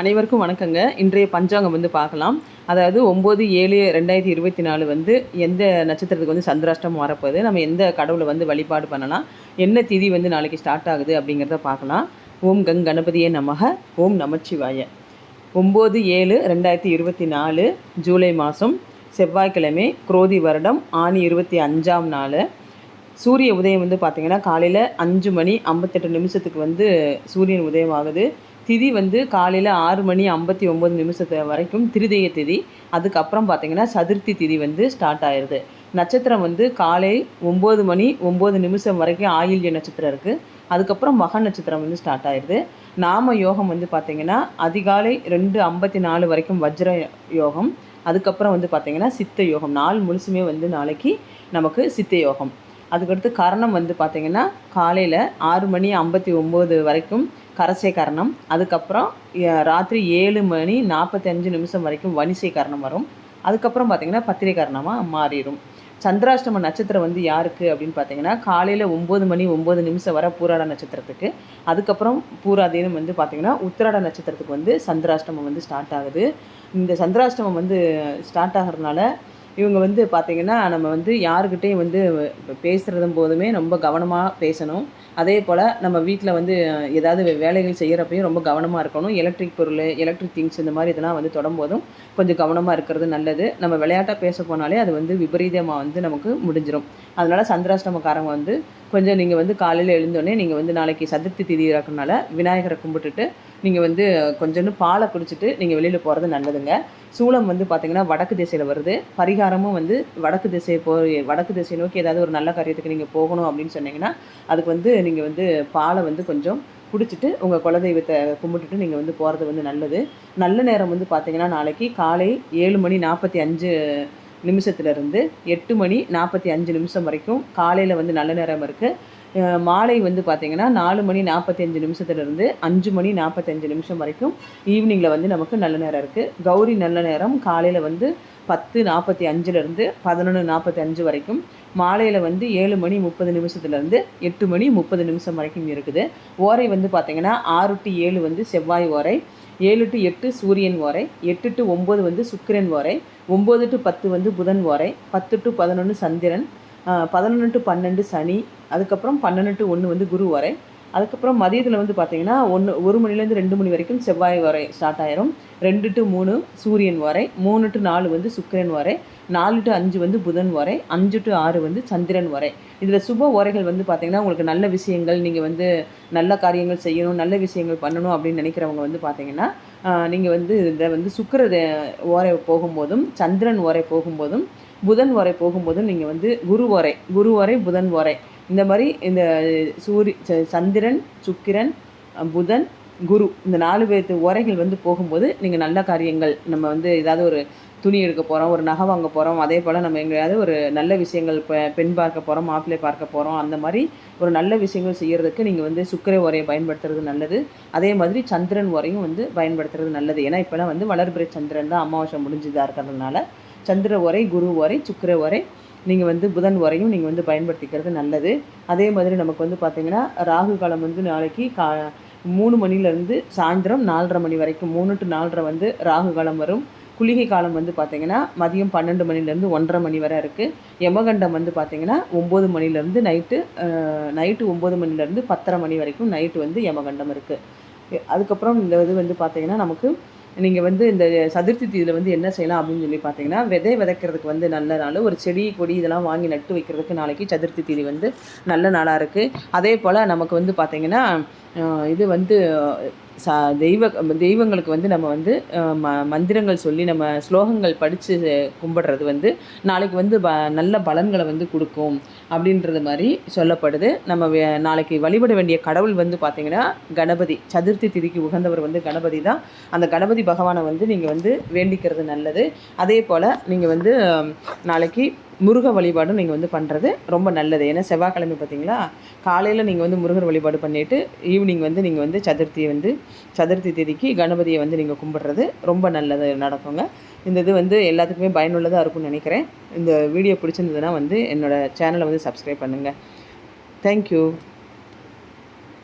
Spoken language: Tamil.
அனைவருக்கும் வணக்கங்க. இன்றைய பஞ்சாங்கம் வந்து பார்க்கலாம். அதாவது ஒம்பது ஏழு ரெண்டாயிரத்தி இருபத்தி நாலு வந்து எந்த நட்சத்திரத்துக்கு வந்து சந்திராஷ்டம் வரப்போகுது? நம்ம எந்த கடவுளை வந்து வழிபாடு பண்ணலாம்? என்ன திதி வந்து நாளைக்கு ஸ்டார்ட் ஆகுது அப்படிங்கிறத பார்க்கலாம். ஓம் கங் கணபதியே நமக. ஓம் நமச்சிவாய. ஒம்பது ஏழு ரெண்டாயிரத்தி இருபத்தி நாலு ஜூலை மாதம் செவ்வாய்க்கிழமை குரோதி வருடம் ஆணி இருபத்தி அஞ்சாம் நாள். சூரிய உதயம் வந்து பார்த்திங்கன்னா காலையில் அஞ்சு மணி ஐம்பத்தெட்டு நிமிஷத்துக்கு வந்து சூரியன் உதயம் ஆகுது திதி வந்து காலையில் ஆறு மணி ஐம்பத்தி ஒம்பது நிமிஷத்து வரைக்கும் திருதய திதி. அதுக்கப்புறம் பார்த்திங்கன்னா சதுர்த்தி திதி வந்து ஸ்டார்ட் ஆயிடுது நட்சத்திரம் வந்து காலை ஒம்பது மணி ஒம்பது நிமிஷம் வரைக்கும் ஆயில்ய நட்சத்திரம் இருக்குது அதுக்கப்புறம் மக நட்சத்திரம் வந்து ஸ்டார்ட் ஆயிடுது நாம யோகம் வந்து பார்த்திங்கன்னா அதிகாலை ரெண்டு ஐம்பத்தி நாலு வரைக்கும் வஜ்ர யோகம். அதுக்கப்புறம் வந்து பார்த்திங்கன்னா சித்த யோகம். நாள் முழுசுமே வந்து நாளைக்கு நமக்கு சித்த யோகம். அதுக்கடுத்து கரணம் வந்து பார்த்திங்கன்னா காலையில் ஆறு மணி ஐம்பத்தி ஒம்பது வரைக்கும் கரசை கரணம் அதுக்கப்புறம் ராத்திரி ஏழு மணி நாற்பத்தஞ்சு நிமிஷம் வரைக்கும் வனிசை கரணம் வரும். அதுக்கப்புறம் பார்த்திங்கன்னா பத்திரை கரணமாக மாறிடும். சந்திராஷ்டம நட்சத்திரம் வந்து யாருக்கு அப்படின்னு பார்த்தீங்கன்னா காலையில் ஒம்பது மணி ஒம்பது நிமிஷம் வர பூராட நட்சத்திரத்துக்கு. அதுக்கப்புறம் பூராதீனம் வந்து பார்த்திங்கன்னா உத்திராட நட்சத்திரத்துக்கு வந்து சந்திராஷ்டமம் வந்து ஸ்டார்ட் ஆகுது. இந்த சந்திராஷ்டமம் வந்து ஸ்டார்ட் ஆகிறதுனால இவங்க வந்து பார்த்திங்கன்னா நம்ம வந்து யாருக்கிட்டேயும் வந்து பேசுகிறதும் போதுமே ரொம்ப கவனமாக பேசணும். அதே போல் நம்ம வீட்டில் வந்து ஏதாவது வே- வேலைகள் செய்கிறப்பையும் ரொம்ப கவனமாக இருக்கணும். எலக்ட்ரிக் பொருள் எலக்ட்ரிக் திங்ஸ் இந்த மாதிரி இதெல்லாம் வந்து தொடரும்போதும் கொஞ்சம் கவனமாக இருக்கிறது நல்லது. நம்ம விளையாட்டாக பேச போனாலே அது வந்து விபரீதமாக வந்து நமக்கு முடிஞ்சிடும் அதனால் சந்திராஷ்டமக்காரங்க வந்து கொஞ்சம் நீங்கள் வந்து காலையில் எழுந்தோடனே நீங்கள் வந்து நாளைக்கு சதுர்த்தி திதி இருக்கிறனால விநாயகரை கும்பிட்டுட்டு நீங்கள் வந்து கொஞ்சோண்டு பாலை குடிச்சிட்டு நீங்கள் வெளியில் போகிறது நல்லதுங்க. சூளம் வந்து பார்த்திங்கன்னா வடக்கு திசையில் வருது. பரிகாரமும் வந்து வடக்கு திசை போ வடக்கு திசை நோக்கி ஏதாவது ஒரு நல்ல காரியத்துக்கு நீங்கள் போகணும் அப்படின்னு சொன்னீங்கன்னா அதுக்கு வந்து நீங்கள் வந்து பாலை வந்து கொஞ்சம் குடிச்சிட்டு உங்கள் குலதெய்வத்தை கும்பிட்டுட்டு நீங்கள் வந்து போகிறது வந்து நல்லது. நல்ல நேரம் வந்து பார்த்தீங்கன்னா நாளைக்கு காலை ஏழு மணி நாற்பத்தி அஞ்சு நிமிஷத்துலேருந்து எட்டு மணி நாற்பத்தி அஞ்சு நிமிஷம் வரைக்கும் காலையில் வந்து நல்ல நேரம் இருக்குது மாலை வந்து பார்த்திங்கன்னா நாலு மணி நாற்பத்தஞ்சு நிமிஷத்துலேருந்து அஞ்சு மணி நாற்பத்தஞ்சு நிமிஷம் வரைக்கும் ஈவினிங்கில் வந்து நமக்கு நல்ல நேரம் இருக்குது கௌரி நல்ல நேரம். காலையில் வந்து பத்து நாற்பத்தி அஞ்சுலேருந்து பதினொன்று நாற்பத்தி அஞ்சு வரைக்கும். மாலையில் வந்து ஏழு மணி முப்பது நிமிஷத்துலேருந்து எட்டு மணி முப்பது நிமிஷம் வரைக்கும் இருக்குது. ஓரை வந்து பார்த்திங்கன்னா ஆறு டு ஏழு வந்து செவ்வாய் ஓரை ஏழு டு எட்டு சூரியன் ஓரை எட்டு டு ஒம்பது வந்து சுக்கிரன் ஓரை ஒம்பது டு பத்து வந்து புதன் ஓரை பத்து டு பதினொன்று சந்திரன் பதினொன்று டு பன்னெண்டு சனி அதுக்கப்புறம் பன்னெண்டு டு ஒன்று வந்து குரு வரை. அதுக்கப்புறம் மதியத்தில் வந்து பார்த்தீங்கன்னா ஒன்று ஒரு மணிலேருந்து ரெண்டு மணி வரைக்கும் செவ்வாய் வரை ஸ்டார்ட் ஆயிரும். ரெண்டு டு மூணு சூரியன் வரை மூணு டு நாலு வந்து சுக்கிரன் வரை நாலு டு அஞ்சு வந்து புதன் வரை அஞ்சு டு ஆறு வந்து சந்திரன் வரை. இதில் சுப உரைகள் வந்து பார்த்திங்கன்னா உங்களுக்கு நல்ல விஷயங்கள் நீங்கள் வந்து நல்ல காரியங்கள் செய்யணும் நல்ல விஷயங்கள் பண்ணணும் அப்படின்னு நினைக்கிறவங்க வந்து பார்த்தீங்கன்னா நீங்கள் வந்து இதை வந்து சுக்கர ஓரை போகும்போதும் சந்திரன் ஓரை போகும்போதும் புதன் வரை போகும்போது நீங்கள் வந்து குரு ஓரை குரு ஓரை புதன் வரை. இந்த மாதிரி இந்த சூரி ச- சந்திரன் சுக்கிரன் புதன் குரு இந்த நாலு பேர்த்து உரைகள் வந்து போகும்போது நீங்கள் நல்ல காரியங்கள். நம்ம வந்து ஏதாவது ஒரு துணி எடுக்க போகிறோம் ஒரு நகை வாங்க போகிறோம் அதே போல் நம்ம எங்கேயாவது ஒரு நல்ல விஷயங்கள் இப்போ பெண் பார்க்க போகிறோம் மாப்பிள்ளை பார்க்க போகிறோம் அந்த மாதிரி ஒரு நல்ல விஷயங்கள் செய்கிறதுக்கு நீங்கள் வந்து சுக்கிர உரையை பயன்படுத்துறது நல்லது. அதே மாதிரி சந்திரன் உரையும் வந்து பயன்படுத்துறது நல்லது. ஏன்னா இப்போலாம் வந்து வளர்பிறை சந்திரன் தான் அமாவாசை முடிஞ்சுதாக இருக்கிறதுனால சந்திர உரை குரு உரை சுக்கிர உரை நீங்கள் வந்து புதன் உரையும் நீங்கள் வந்து பயன்படுத்திக்கிறது நல்லது. அதே மாதிரி நமக்கு வந்து பார்த்திங்கன்னா ராகு காலம் வந்து நாளைக்கு கா மூணு மணிலேருந்து சாயந்தரம் நாலரை மணி வரைக்கும் மூணு டு நாலரை வந்து ராகு காலம் வரும். குளிகை காலம் வந்து பார்த்திங்கன்னா மதியம் பன்னெண்டு மணிலேருந்து ஒன்றரை மணி வரை இருக்குது யமகண்டம் வந்து பார்த்திங்கன்னா ஒம்பது மணிலேருந்து நைட்டு நைட்டு ஒம்பது மணிலேருந்து பத்தரை மணி வரைக்கும் நைட்டு வந்து யமகண்டம் இருக்குது அதுக்கப்புறம் இந்த இது வந்து பார்த்திங்கன்னா நமக்கு நீங்கள் வந்து இந்த சதுர்த்தி தீதியில் வந்து என்ன செய்யலாம் அப்படின்னு சொல்லி பார்த்தீங்கன்னா விதை விதைக்கிறதுக்கு வந்து நல்ல நாள். ஒரு செடி கொடி இதெல்லாம் வாங்கி நட்டு வைக்கிறதுக்கு நாளைக்கு சதுர்த்தி தீதி வந்து நல்ல நாளாக இருக்குது அதே போல் நமக்கு வந்து பார்த்திங்கன்னா இது வந்து சா தெய்வ தெய்வங்களுக்கு வந்து நம்ம வந்து ம மந்திரங்கள் சொல்லி நம்ம ஸ்லோகங்கள் படித்து கும்பிடுறது வந்து நாளைக்கு வந்து ப நல்ல பலன்களை வந்து கொடுக்கும் அப்படின்றது மாதிரி சொல்லப்படுது. நம்ம வே- நாளைக்கு வழிபட வேண்டிய கடவுள் வந்து பார்த்திங்கன்னா கணபதி. சதுர்த்தி திதிக்கு உகந்தவர் வந்து கணபதி தான். அந்த கணபதி பகவானை வந்து நீங்கள் வந்து வேண்டிக்கிறது நல்லது. அதே போல் நீங்கள் வந்து நாளைக்கு முருக வழிபாடும் நீங்கள் வந்து பண்ணுறது ரொம்ப நல்லது. ஏன்னா செவ்வாய்க்கிழமை பார்த்தீங்களா? காலையில் நீங்கள் வந்து முருகர் வழிபாடு பண்ணிவிட்டு ஈவினிங் வந்து நீங்கள் வந்து சதுர்த்தியை வந்து சதுர்த்தி தேதிக்கு கணபதியை வந்து நீங்கள் கும்பிட்றது ரொம்ப நல்லது நடக்குங்க. இந்த இது வந்து எல்லாத்துக்குமே பயனுள்ளதாக இருக்கும்னு நினைக்கிறேன். இந்த வீடியோ பிடிச்சிருந்ததுன்னா வந்து என்னோடய சேனலை வந்து சப்ஸ்கிரைப் பண்ணுங்கள் தேங்க்யூ